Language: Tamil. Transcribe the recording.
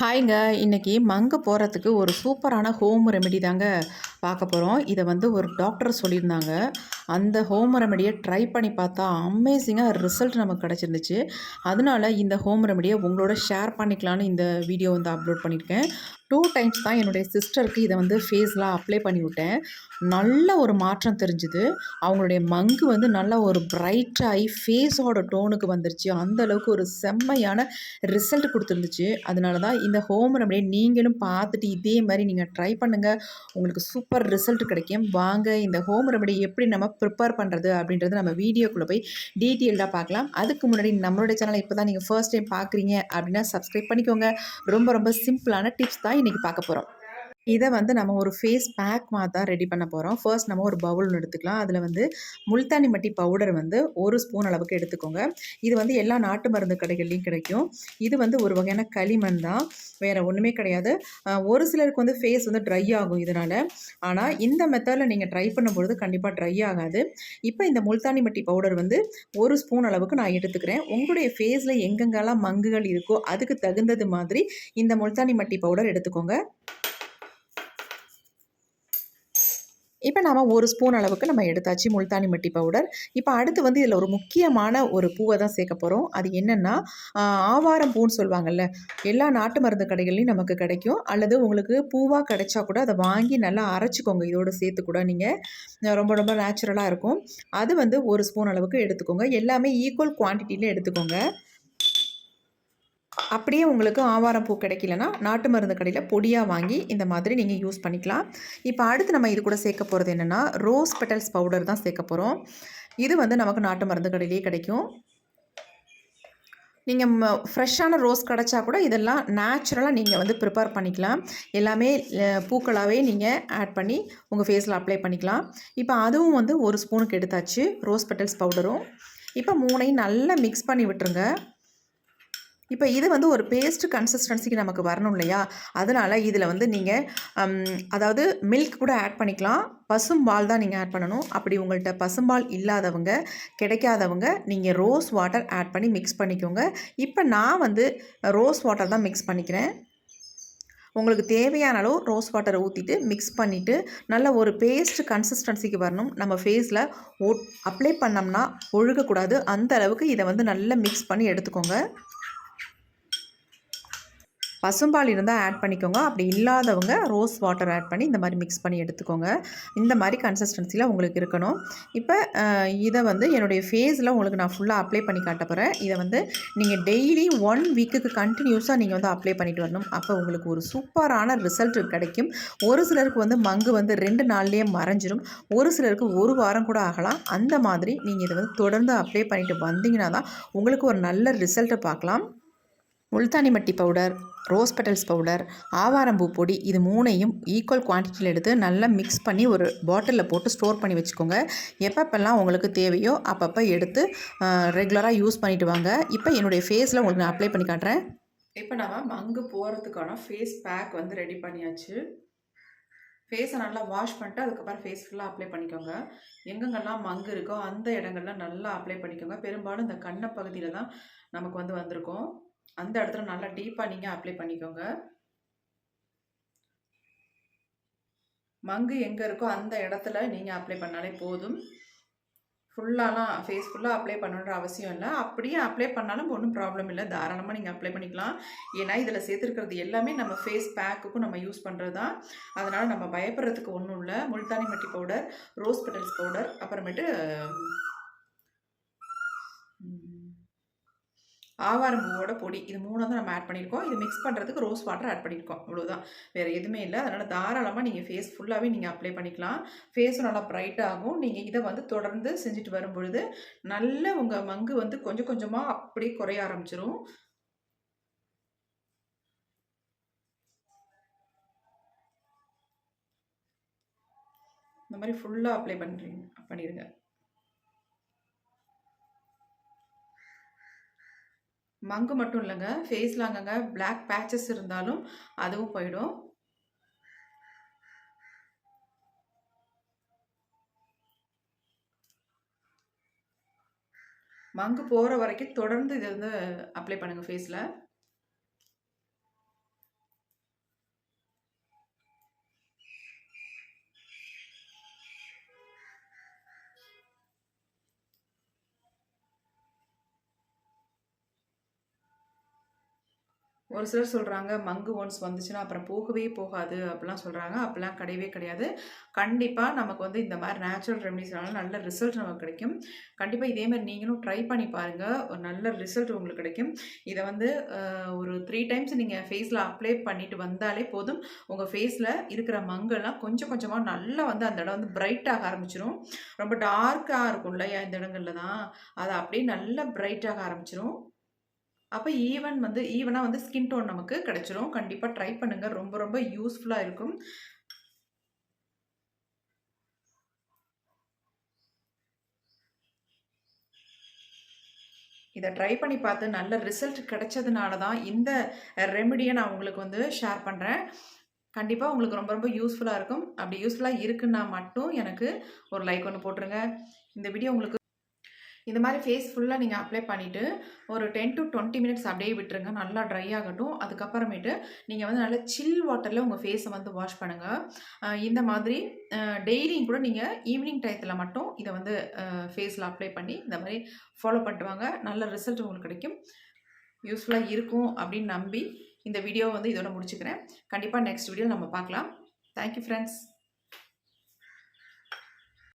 ஹாய்ங்க. இன்னைக்கு மங்க போகிறதுக்கு ஒரு சூப்பரான ஹோம் ரெமெடி தாங்க பார்க்க போகிறோம் இதை வந்து ஒரு டாக்டர் சொல்லியிருந்தாங்க. அந்த ஹோம் ரெமெடியை ட்ரை பண்ணி பார்த்தா அமேசிங்காக ரிசல்ட் நமக்கு கிடச்சிருந்துச்சு. அதனால இந்த ஹோம் ரெமெடியை உங்களோட ஷேர் பண்ணிக்கலான்னு இந்த வீடியோ வந்து அப்லோட் பண்ணியிருக்கேன். டூ டைம்ஸ் தான் என்னுடைய சிஸ்டருக்கு இதை வந்து ஃபேஸ்லாம் அப்ளை பண்ணி விட்டேன் நல்ல ஒரு மாற்றம் தெரிஞ்சுது. அவங்களுடைய மங்கு வந்து நல்ல ஒரு பிரைட்டாகி ஃபேஸோட டோனுக்கு வந்துருச்சு. அந்தளவுக்கு ஒரு செம்மையான ரிசல்ட் கொடுத்துருந்துச்சு. அதனால தான் இந்த ஹோம் ரெமடியை நீங்களும் பார்த்துட்டு இதே மாதிரி நீங்கள் ட்ரை பண்ணுங்கள் உங்களுக்கு சூப்பர் ரிசல்ட் கிடைக்கும். வாங்க இந்த ஹோம் ரெமடி எப்படி நம்ம ப்ரிப்பேர் பண்ணுறது அப்படின்றது நம்ம வீடியோக்குள்ளே போய் டீட்டெயில்டாக பார்க்கலாம். அதுக்கு முன்னாடி நம்மளுடைய சேனலை இப்போ தான் நீங்கள் ஃபர்ஸ்ட் டைம் பார்க்குறீங்க அப்படின்னா சப்ஸ்கிரைப் பண்ணிக்கோங்க. ரொம்ப ரொம்ப சிம்பிளான டிப்ஸ் தான் இன்றைக்கி பார்க்க போகிறோம் இதை வந்து நம்ம ஒரு ஃபேஸ் பேக் மாதிரி தான் ரெடி பண்ண போகிறோம் ஃபர்ஸ்ட் நம்ம ஒரு பவுல் எடுத்துக்கலாம். அதில் வந்து முல்தானி மட்டி பவுடர் வந்து ஒரு ஸ்பூன் அளவுக்கு எடுத்துக்கோங்க. இது வந்து எல்லா நாட்டு மருந்து கடைகள்லையும் கிடைக்கும். இது வந்து ஒரு வகையான களிமண் தான். வேறு ஒன்றுமே கிடையாது. ஒரு சிலருக்கு வந்து ஃபேஸ் வந்து ட்ரை ஆகும் இதனால். ஆனால் இந்த மெத்தடில் நீங்கள் ட்ரை பண்ணும்பொழுது கண்டிப்பாக ட்ரை ஆகாது. இப்போ இந்த முல்தானி மட்டி பவுடர் வந்து ஒரு ஸ்பூன் அளவுக்கு நான் எடுத்துக்கிறேன். உங்களுடைய ஃபேஸில் எங்கெங்கெல்லாம் மங்குகள் இருக்கோ அதுக்கு தகுந்தது மாதிரி இந்த முல்தானி மட்டி பவுடர் எடுத்துக்கோங்க. இப்போ நாம் ஒரு ஸ்பூன் அளவுக்கு நம்ம எடுத்தாச்சு முல்தானி மட்டி பவுடர் இப்போ அடுத்து வந்து இதில் ஒரு முக்கியமான ஒரு பூவை தான் சேர்க்க போகிறோம் அது என்னென்னா ஆவாரம் பூன்னு சொல்லுவாங்கள்ல எல்லா நாட்டு மருந்து கடைகள்லையும் நமக்கு கிடைக்கும். அல்லது உங்களுக்கு பூவாக கிடைச்சா கூட அதை வாங்கி நல்லா அரைச்சிக்கோங்க. இதோடு சேர்த்து கூட நீங்கள் ரொம்ப ரொம்ப நேச்சுரலாக இருக்கும். அது வந்து ஒரு ஸ்பூன் அளவுக்கு எடுத்துக்கோங்க. எல்லாமே ஈக்குவல் குவான்டிட்டியில் எடுத்துக்கோங்க. அப்படியே உங்களுக்கு ஆவாரம் பூ கிடைக்கலனா நாட்டு மருந்து கடையில் பொடியாக வாங்கி இந்த மாதிரி நீங்கள் யூஸ் பண்ணிக்கலாம். இப்போ அடுத்து நம்ம இது கூட சேர்க்க போகிறது என்னென்னா ரோஸ் பெட்டல்ஸ் பவுடர் தான் சேர்க்க போகிறோம் இது வந்து நமக்கு நாட்டு மருந்து கடையிலேயே கிடைக்கும். நீங்கள் ஃப்ரெஷ்ஷான ரோஸ் கிடச்சா கூட இதெல்லாம் நேச்சுரலாக நீங்கள் வந்து ப்ரிப்பேர் பண்ணிக்கலாம். எல்லாமே பூக்களாகவே நீங்கள் ஆட் பண்ணி உங்கள் ஃபேஸில் அப்ளை பண்ணிக்கலாம். இப்போ அதுவும் வந்து ஒரு ஸ்பூனுக்கு எடுத்தாச்சு ரோஸ் பெட்டல்ஸ் பவுடரும் இப்போ மூணையும் நல்லா மிக்ஸ் பண்ணி விட்டுருங்க. இப்போ இது வந்து ஒரு பேஸ்ட் கன்சிஸ்டன்சிக்கு நமக்கு வரணும் இல்லையா? அதனால் இதில் வந்து நீங்கள் அதாவது மில்க் கூட ஆட் பண்ணிக்கலாம். பசும்பால் தான் நீங்கள் ஆட் பண்ணணும். அப்படி உங்கள்கிட்ட பசும்பால் இல்லாதவங்க கிடைக்காதவங்க நீங்கள் ரோஸ் வாட்டர் ஆட் பண்ணி மிக்ஸ் பண்ணிக்கோங்க. இப்போ நான் வந்து ரோஸ் வாட்டர் தான் மிக்ஸ் பண்ணிக்கிறேன். உங்களுக்கு தேவையான அளவு ரோஸ் வாட்டரை ஊற்றிட்டு மிக்ஸ் பண்ணிவிட்டு நல்ல ஒரு பேஸ்ட் கன்சிஸ்டன்சிக்கு வரணும். நம்ம ஃபேஸில் ஓ அப்ளை பண்ணோம்னா ஒழுகக்கூடாது. அந்த அளவுக்கு இதை வந்து நல்லா மிக்ஸ் பண்ணி எடுத்துக்கோங்க. பசும்பால் இருந்தால் ஆட் பண்ணிக்கோங்க. அப்படி இல்லாதவங்க ரோஸ் வாட்டர் ஆட் பண்ணி இந்த மாதிரி மிக்ஸ் பண்ணி எடுத்துக்கோங்க. இந்த மாதிரி கன்சிஸ்டன்சியில் உங்களுக்கு இருக்கணும். இப்போ இதை வந்து என்னுடைய ஃபேஸில் உங்களுக்கு நான் ஃபுல்லாக அப்ளை பண்ணி காட்ட போகிறேன் இதை வந்து நீங்கள் டெய்லி ஒன் வீக்குக்கு கண்டினியூஸாக நீங்கள் வந்து அப்ளை பண்ணிட்டு வரணும். அப்போ உங்களுக்கு ஒரு சூப்பரான ரிசல்ட் கிடைக்கும். ஒரு சிலருக்கு வந்து மங்கு வந்து ரெண்டு நாள்லேயே மறைஞ்சிரும். ஒரு சிலருக்கு ஒரு வாரம் கூட ஆகலாம். அந்த மாதிரி நீங்கள் இதை வந்து தொடர்ந்து அப்ளை பண்ணிட்டு வந்தீங்கன்னா தான் உங்களுக்கு ஒரு நல்ல ரிசல்ட்டை பார்க்கலாம். Multani mitti powder rose petals powder ஆவாரம்பூ பொடி இது மூணையும் ஈக்குவல் குவான்டிட்டியில் எடுத்து நல்லா மிக்ஸ் பண்ணி ஒரு பாட்டிலில் போட்டு ஸ்டோர் பண்ணி வச்சுக்கோங்க. எப்பப்பெல்லாம் உங்களுக்கு தேவையோ அப்பப்போ எடுத்து ரெகுலராக யூஸ் பண்ணிவிட்டு வாங்க. இப்போ என்னுடைய ஃபேஸில் உங்களுக்கு நான் அப்ளை பண்ணி காட்டுறேன். இப்போ நம்ம மங்கு போகிறதுக்கான ஃபேஸ் பேக் வந்து ரெடி பண்ணியாச்சு. ஃபேஸை நல்லா வாஷ் பண்ணிட்டு அதுக்கப்புறம் ஃபேஸ் ஃபுல்லாக அப்ளை பண்ணிக்கோங்க. எங்கெங்கெல்லாம் மங்கு இருக்கோ அந்த இடங்கள்லாம் நல்லா அப்ளை பண்ணிக்கோங்க. பெரும்பாலும் இந்த கண்ணை பகுதியில் தான் நமக்கு வந்து வந்திருக்கும். அந்த இடத்துல நல்லா டீப்பாக நீங்கள் அப்ளை பண்ணிக்கோங்க. மங்கு எங்கே இருக்கோ அந்த இடத்துல நீங்கள் அப்ளை பண்ணாலே போதும். ஃபுல்லாலாம் ஃபேஸ் ஃபுல்லாக அப்ளை பண்ணணுன்ற அவசியம் இல்லை. அப்படியே அப்ளை பண்ணாலும் ஒன்றும் ப்ராப்ளம் இல்லை. தாராளமாக நீங்கள் அப்ளை பண்ணிக்கலாம். ஏன்னா இதில் சேர்த்துருக்கிறது எல்லாமே நம்ம ஃபேஸ் பேக்குக்கும் நம்ம யூஸ் பண்ணுறது தான் அதனால் நம்ம பயப்படுறதுக்கு ஒன்றும் இல்லை. Multani mitti powder rose petals powder அப்புறமேட்டு ஆவாரம் பூவோட பொடி. இது மூணு தான் நம்ம ஆட் பண்ணியிருக்கோம். இது மிக்ஸ் பண்ணுறதுக்கு ரோஸ் வாட்டர் ஆட் பண்ணியிருக்கோம். அவ்வளோதான் வேறு எதுவுமே இல்லை. அதனால் தாராளமாக நீங்கள் ஃபேஸ் ஃபுல்லாகவே நீங்கள் அப்ளை பண்ணிக்கலாம். ஃபேஸும் நல்லா ப்ரைட் ஆகும். நீங்கள் இதை வந்து தொடர்ந்து செஞ்சுட்டு வரும்பொழுது நல்ல உங்கள் மங்கு வந்து கொஞ்சம் கொஞ்சமாக அப்படியே குறைய ஆரம்பிச்சிரும். இந்த மாதிரி ஃபுல்லாக அப்ளை பண்ணுறீங்க பண்ணிடுங்க மங்கு மட்டும் இல்லைங்க ஃபேஸில் அங்கங்கே பிளாக் பேச்சஸ் இருந்தாலும் அதுவும் போயிடும். மங்கு போகிற வரைக்கும் தொடர்ந்து இதை வந்து அப்ளை பண்ணுங்கள் ஃபேஸில் ஒரு சிலர் சொல்கிறாங்க மங்கு ஒன்ஸ் வந்துச்சுன்னா அப்புறம் போகவே போகாது அப்படிலாம் சொல்கிறாங்க அப்படிலாம் கிடையவே கிடையாது. கண்டிப்பாக நமக்கு வந்து இந்த மாதிரி நேச்சுரல் ரெமடிஸ்னால நல்ல ரிசல்ட் நமக்கு கிடைக்கும். கண்டிப்பாக இதேமாதிரி நீங்களும் ட்ரை பண்ணி பாருங்கள் ஒரு நல்ல ரிசல்ட் உங்களுக்கு கிடைக்கும். இதை வந்து ஒரு த்ரீ டைம்ஸ் நீங்கள் ஃபேஸில் அப்ளை பண்ணிட்டு வந்தாலே போதும். உங்கள் ஃபேஸில் இருக்கிற மங்கெல்லாம் கொஞ்சம் கொஞ்சமாக நல்லா வந்து அந்த இடம் வந்து பிரைட் ஆக ஆரம்பிச்சிடும் ரொம்ப டார்க்காக இருக்கும் இல்லையா இந்த இடங்கள்ல தான். அது அப்படியே நல்லா பிரைட் ஆக ஆரம்பிச்சிடும் அப்போ ஈவன் வந்து ஈவனாக வந்து ஸ்கின் டோன் நமக்கு கிடைச்சிரும். கண்டிப்பாக ட்ரை பண்ணுங்கள் ரொம்ப ரொம்ப யூஸ்ஃபுல்லாக இருக்கும். இதை ட்ரை பண்ணி பார்த்து நல்ல ரிசல்ட் கிடைச்சதுனால தான் இந்த ரெமெடியை நான் உங்களுக்கு வந்து ஷேர் பண்ணுறேன் கண்டிப்பாக உங்களுக்கு ரொம்ப ரொம்ப யூஸ்ஃபுல்லாக இருக்கும். அப்படி யூஸ்ஃபுல்லாக இருக்குன்னா மட்டும் எனக்கு ஒரு லைக் ஒன்று போட்டுருங்க. இந்த வீடியோ உங்களுக்கு இந்த மாதிரி ஃபேஸ் ஃபுல்லாக நீங்கள் அப்ளை பண்ணிவிட்டு ஒரு டென் டு டுவெண்ட்டி மினிட்ஸ் அப்படியே விட்டுருங்க. நல்லா ட்ரை ஆகட்டும். அதுக்கப்புறமேட்டு நீங்கள் வந்து நல்லா சில் வாட்டரில் உங்கள் ஃபேஸை வந்து வாஷ் பண்ணுங்கள் இந்த மாதிரி டெய்லியும் கூட நீங்கள் ஈவினிங் டயத்தில் மட்டும் இதை வந்து ஃபேஸில் அப்ளை பண்ணி இந்த மாதிரி ஃபாலோ பண்ணிட்டு வாங்க. நல்ல ரிசல்ட் உங்களுக்கு கிடைக்கும். யூஸ்ஃபுல்லாக இருக்கும் அப்படின்னு நம்பி இந்த வீடியோ வந்து இதோட முடிச்சுக்கிறேன். கண்டிப்பாக நெக்ஸ்ட் வீடியோ நம்ம பார்க்கலாம். Thank you friends